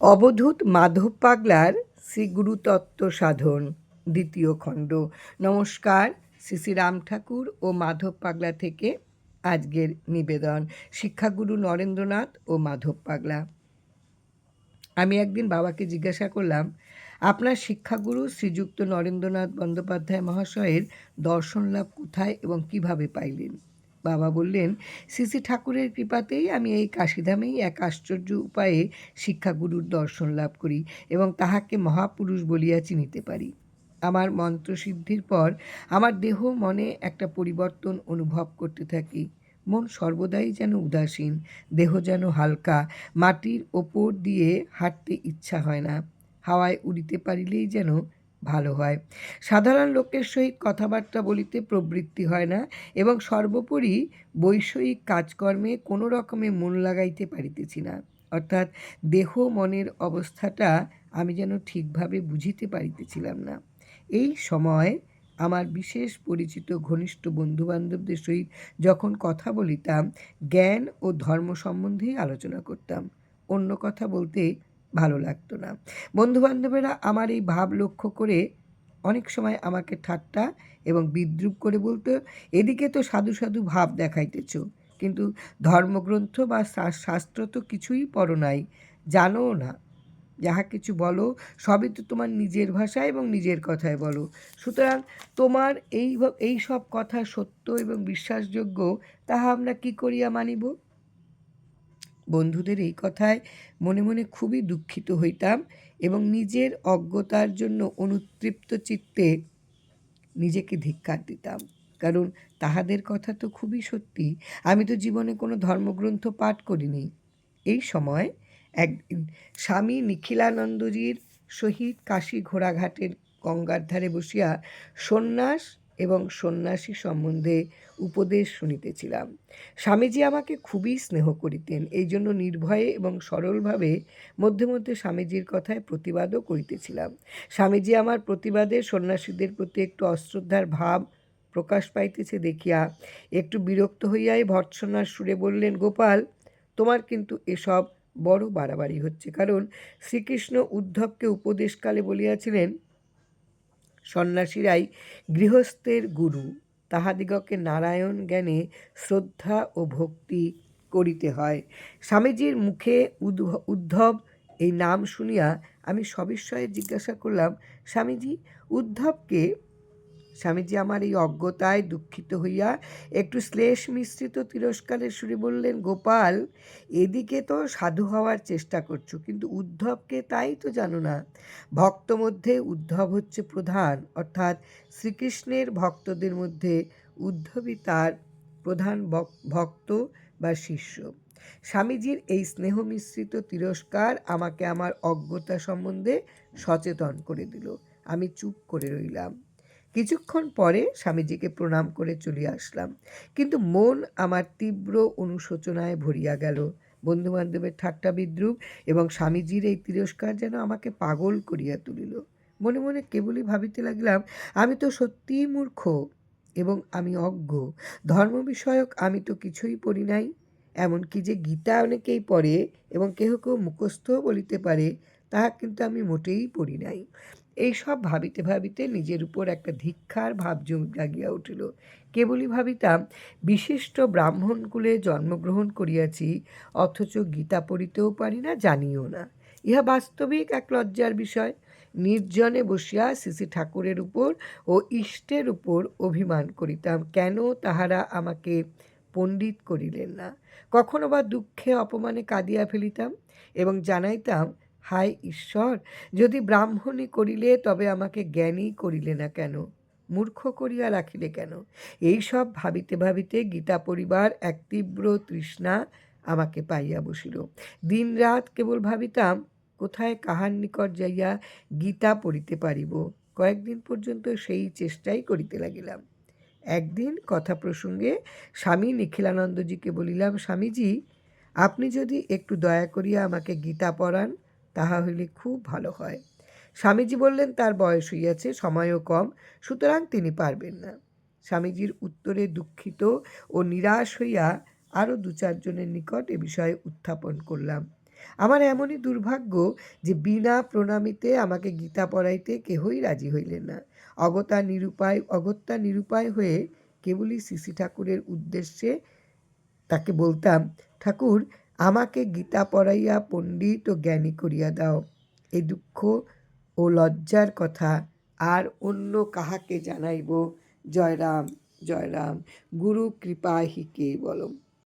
অবধূত মাধব পাগলার শ্রী গুরুতত্ত্ব সাধন, দ্বিতীয় খণ্ড। নমস্কার শ্রী রাম ঠাকুর ও মাধব পাগলা থেকে আজকের নিবেদন। শিক্ষাগুরু নরেন্দ্রনাথ ও মাধব পাগলা। আমি একদিন বাবাকে জিজ্ঞাসা করলাম, আপনার শিক্ষাগুরু শ্রীযুক্ত নরেন্দ্রনাথ বন্দ্যোপাধ্যায় মহাশয়ের দর্শন লাভ কোথায় এবং কীভাবে পাইলেন? বাবা বললেন, শ্রী ঠাকুরের কৃপাতেই আমি এই কাশিধামেই এক আশ্চর্য উপায়ে শিক্ষাগুরুর দর্শন লাভ করি এবং তাহাকে মহাপুরুষ বলিয়া চিনিতে পারি। আমার মন্ত্রসিদ্ধির পর আমার দেহ মনে একটা পরিবর্তন অনুভব করতে থাকি। মন সর্বদাই যেন উদাসীন, দেহ যেন হালকা, মাটির ওপর দিয়ে হাঁটতে ইচ্ছা হয় না। হাওয়ায় উড়িতে পারিলেই যেন ভালো হয়। সাধারণ লোকের সহিত কথাবার্তা বলিতে প্রবৃত্তি হয় না এবং সর্বোপরি বৈষয়িক কাজকর্মে কোনো রকমে মন লাগাইতে পারিতেছি না। অর্থাৎ দেহ মনের অবস্থাটা আমি যেন ঠিকভাবে বুঝিতে পারিতেছিলাম না। এই সময় আমার বিশেষ পরিচিত ঘনিষ্ঠ বন্ধুবান্ধবদের সহিত যখন কথা বলিতাম, জ্ঞান ও ধর্ম সম্বন্ধেই আলোচনা করতাম। অন্য কথা বলতে ভালো লাগতো না। বন্ধুবান্ধবেরা আমার এই ভাব লক্ষ্য করে অনেক সময় আমাকে ঠাট্টা এবং বিদ্রুপ করে বলতো, এদিকে তো সাধু সাধু ভাব দেখাইতেছ, কিন্তু ধর্মগ্রন্থ বা শাস্ত্র তো কিছুই পড়ো নাই জানো না। যাহা কিছু বলো, সবই তো তোমার নিজের ভাষা এবং নিজের কথায় বলো। সুতরাং তোমার এই এই সব কথা সত্য এবং বিশ্বাসযোগ্য, তাহা আমরা কি করিয়া মানিব? বন্ধুদের এই কথায় মনে মনে খুবই দুঃখিত হইতাম এবং নিজের অজ্ঞতার জন্য অনুতৃপ্ত চিত্তে নিজেকে ধিক্কার দিতাম। কারণ তাহাদের কথা তো খুবই সত্যি। আমি তো জীবনে কোনো ধর্মগ্রন্থ পাঠ করিনি। এই সময় একদিন স্বামী নিখিলানন্দজির সহিত কাশী ঘোড়াঘাটের গঙ্গার ধারে বসিয়া সন্ন্যাস এবং সন্ন্যাসী সম্বন্ধে উপদেশ শুনিতেছিলাম। স্বামীজি আমাকে খুবই স্নেহ করিতেন, এই জন্য নির্ভয়ে এবং সরলভাবে মধ্যে মধ্যে স্বামীজির কথায় প্রতিবাদও করিতেছিলাম। স্বামীজি আমার প্রতিবাদে সন্ন্যাসীদের প্রতি একটু অশ্রদ্ধার ভাব প্রকাশ পাইতেছে দেখিয়া একটু বিরক্ত হইয়াই ভর্ৎসনার সুরে বললেন, গোপাল, তোমার কিন্তু এসব বড় বাড়াবাড়ি হচ্ছে। কারণ শ্রীকৃষ্ণ উদ্ধবকে উপদেশকালে বলিয়াছিলেন সন্ন্যাসীরাই গৃহস্থের গুরু। তাহাদিগকে নারায়ণ জ্ঞানে শ্রদ্ধা ও ভক্তি করিতে হয়। স্বামীজির মুখে উদ্ধব এই নাম শুনিয়া আমি সবিস্ময়ে জিজ্ঞাসা করলাম, স্বামীজি, উদ্ধবকে স্বামীজি আমার এই অজ্ঞতায় দুঃখিত হইয়া একটু শ্লেষ মিশ্রিত তিরস্কারের সুরে বললেন, গোপাল, এদিকে তো সাধু হওয়ার চেষ্টা করছ, কিন্তু উদ্ধবকে তাই তো জানো না। ভক্ত মধ্যে উদ্ধব হচ্ছে প্রধান, অর্থাৎ শ্রীকৃষ্ণের ভক্তদের মধ্যে উদ্ধবই তার প্রধান ভক্ত বা শিষ্য। স্বামীজির এই স্নেহ মিশ্রিত তিরস্কার আমাকে আমার অজ্ঞতা সম্বন্ধে সচেতন করে দিল। আমি চুপ করে রইলাম। কিছুক্ষণ পরে স্বামীজিকে প্রণাম করে চলিয়া আসলাম। কিন্তু মন আমার তীব্র অনুশোচনায় ভরিয়া গেল। বন্ধুবান্ধবের ঠাট্টা বিদ্রুপ এবং স্বামীজির এই তিরস্কার যেন আমাকে পাগল করিয়া তুলিল। মনে মনে কেবলই ভাবিতে লাগলাম, আমি তো সত্যিই মূর্খ এবং আমি অজ্ঞ। ধর্ম বিষয়ক আমি তো কিছুই পড়ি নাই। এমনকি যে গীতা অনেকেই পড়ে এবং কেহ কেউ মুখস্থ বলিতে পারে তাহা কিন্তু আমি মোটেই পড়ি নাই। এইসব ভাবিতে ভাবিতে নিজের উপর একটা ধিক্ষার ভাব জাগিয়া উঠিল। কেবলই ভাবিতাম, বিশিষ্ট ব্রাহ্মণকুলে জন্মগ্রহণ করিয়াছি, অথচ গীতা পড়িতেও পারি না, জানিও না। ইহা বাস্তবিক এক লজ্জার বিষয়। নির্জনে বসিয়া শ্রী ঠাকুরের উপর ও ইষ্টের উপর অভিমান করিতাম, কেন তাহারা আমাকে পণ্ডিত করিলেন না? কখনো বা দুঃখে অপমানে কাঁদিয়া ফেলিতাম এবং জানাইতাম হায় ঈশ্বর, যদি ব্রাহ্মণী করিলে তবে আমাকে জ্ঞানী করিলে না কেন? মূর্খ করিয়া রাখিলে কেন? এই সব ভাবিতে ভাবিতে গীতা পরিবার এক তীব্র তৃষ্ণা আমাকে পাইয়া বসিল। দিন রাত কেবল ভাবিতাম, কোথায় কাহার নিকট যাইয়া গীতা পড়িতে পারিব? কয়েকদিন পর্যন্ত সেই চেষ্টাই করিতে লাগিলাম। একদিন কথা প্রসঙ্গে স্বামী নিখিলানন্দজিকে বলিলাম, স্বামীজি, আপনি যদি একটু দয়া করিয়া আমাকে গীতা পড়ান তাহা হইলে খুব ভালো হয়। স্বামীজি বললেন, তার বয়স হইয়াছে, সময়ও কম, সুতরাং তিনি পারবেন না। স্বামীজির উত্তরে দুঃখিত ও নিরাশ হইয়া আরও দু চারজনের নিকট এ বিষয়ে উত্থাপন করলাম। আমার এমনই দুর্ভাগ্য যে বিনা প্রণামিতে আমাকে গীতা পড়াইতে কেহই রাজি হইলেন না। অগতা নিরুপায়, অগত্যা নিরুপায় হয়ে কেবলই শ্রী ঠাকুরের উদ্দেশ্যে তাকে বলতাম, ঠাকুর আমাকে গীতা পড়াইয়া পণ্ডিত ও জ্ঞানী করিয়া দাও। এ দুঃখ ও লজ্জার কথা আর অন্য কাহাকে জানাইব? জয়রাম জয়রাম, গুরু কৃপা হি কে বলম।